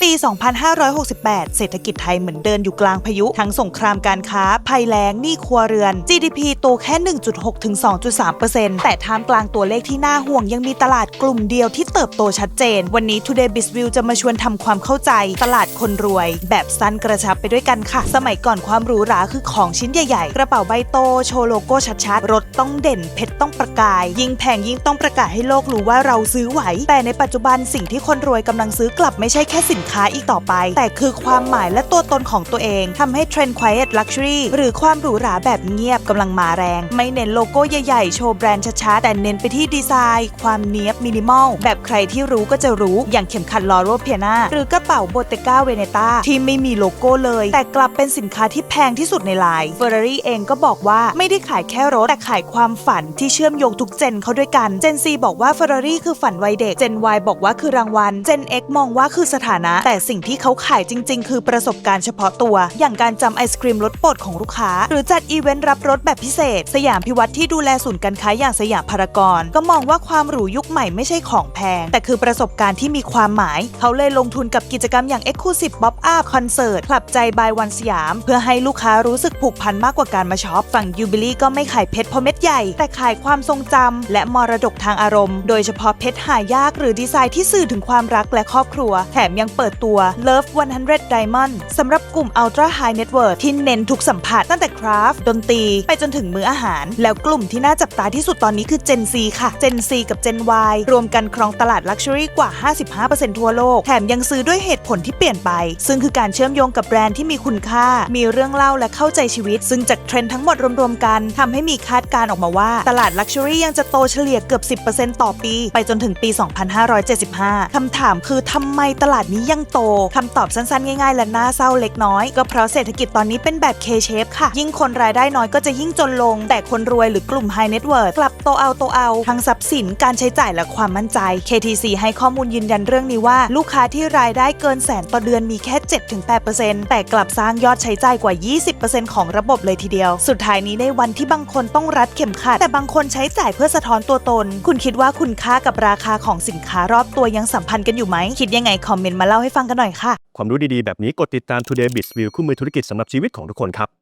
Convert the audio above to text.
the 2568 เศรษฐกิจไทยเหมือนเดินอยู่กลางพายุ ทั้งสงครามการค้า ภัยแล้ง หนี้ครัวเรือน GDP โตแค่ 1.6 ถึง 2.3%แต่ท่ามกลางตัวเลขที่น่าห่วงยังมีตลาดกลุ่มเดียวที่เติบโตชัดเจน วันนี้ Today Biz View จะมาชวนทำความเข้าใจ ตลาดคนรวย แบบสั้นกระชับไปด้วยกันค่ะ สมัยก่อนความหรูหราคือของชิ้นใหญ่ๆ กระเป๋าใบโต โชว์โลโก้ชัดๆ รถต้องเด่น เพชรต้องประกาย ยิ่งแพงยิ่งต้องประกาศให้โลกรู้ว่าเราซื้อไหว แต่ในปัจจุบันสิ่งที่คนรวยกำลังซื้อกลับไม่ใช่แค่สินค้าอีกต่อไป แต่คือความหมายและตัวตนของตัวเองทำให้เทรนด์ quiet luxury หรือความหรูหราแบบเงียบกำลังมาแรง ไม่เน้นโลโก้ใหญ่ๆ โชว์แบรนด์ชัดๆแต่เน้นไปที่ดีไซน์ ความเนี้ยบมินิมอล แบบใครที่รู้ก็จะรู้อย่างเข็มขัดลอโรเพียนาหรือกระเป๋าโบเตก้าเวเนต้าที่ไม่มีโลโก้เลย แต่กลับเป็นสินค้าที่แพงที่สุดในไลน์เฟอร์รารี่เองก็บอกว่าไม่ได้ขายแค่รถ แต่ขายความฝันที่เชื่อมโยงทุกเจนเขาด้วยกันเจน C บอกว่า Ferrari คือฝันวัยเด็กเจน Y บอกว่าคือรางวัลเจน X มองว่าคือสถานะ แต่สิ่งที่เขาขายจริง ๆ คือประสบการณ์เฉพาะตัว อย่างการจำไอศครีมรสโปรดของลูกค้า หรือจัดอีเวนต์รับรถแบบพิเศษ สยามพิวัตรที่ดูแลศูนย์การค้าอย่างสยามพารากอนก็มองว่าความหรูยุคใหม่ไม่ใช่ของแพง แต่คือประสบการณ์ที่มีความหมาย เขาเลยลงทุนกับกิจกรรมอย่าง Exclusive Pop Up Concert คลับใจบายวันสยาม เพื่อให้ลูกค้ารู้สึกผูกพันมากกว่าการมาช็อปฝั่งยูบิลี่ก็ไม่ขายเพชรเพราะเม็ดใหญ่ แต่ขายความทรงจำและมรดกทางอารมณ์ โดยเฉพาะเพชรหายากหรือดีไซน์ที่สื่อถึงความรักและครอบครัว แถมยังเปิดตัว Love 100 Diamond สำหรับกลุ่ม Ultra High Net Worth ที่เน้นทุกสัมผัสตั้งแต่คราฟต์ดนตรีไปจนถึงมื้ออาหาร แล้วกลุ่มที่น่าจับตาที่สุดตอนนี้คือ Gen Z ค่ะ Gen Z กับ Gen Y รวมกันครองตลาด Luxury กว่า 55%ทั่วโลก แถมยังซื้อด้วยเหตุผลที่เปลี่ยนไป ซึ่งคือการเชื่อมโยงกับแบรนด์ที่มีคุณค่า มีเรื่องเล่าและเข้าใจชีวิต ซึ่งจากเทรนด์ทั้งหมดรวมๆกันทำให้มีคาดการณ์ออกมาว่า ตลาด Luxury ยังจะโตเฉลี่ยเกือบ 10%ต่อปี ไปจนถึงปี 2575คำถามคือทำไมตลาดนี้ยังโตคำตอบสั้นๆ ง่ายๆ และน่าเศร้าเล็กน้อย ก็เพราะเศรษฐกิจตอนนี้เป็นแบบ K-shape ค่ะ ยิ่งคนรายได้น้อยก็จะยิ่งจนลง แต่คนรวยหรือกลุ่ม High Net Worth กลับโตเอาโตเอา ทั้งทรัพย์สินการใช้จ่ายและความมั่นใจ KTC ให้ข้อมูลยืนยันเรื่องนี้ว่า ลูกค้าที่รายได้เกินแสนต่อเดือนมีแค่ 7-8%แต่กลับสร้างยอดใช้จ่ายกว่า 20%ของระบบเลยทีเดียว สุดท้ายนี้ในวันที่บางคนต้องรัดเข็มขัด แต่บางคนใช้จ่ายเพื่อสะท้อนตัวตน คุณคิดว่าคุณค่ากับราคาของสินค้ารอบตัวยังสัมพันธ์กันอยู่ไหม คิดยังไงคอมเมนต์มาเล่าให้ฟังกันหน่อยค่ะ ความรู้ดีๆ แบบนี้กดติดตาม Today Biz View คู่มือธุรกิจสำหรับชีวิตของทุกคนครับ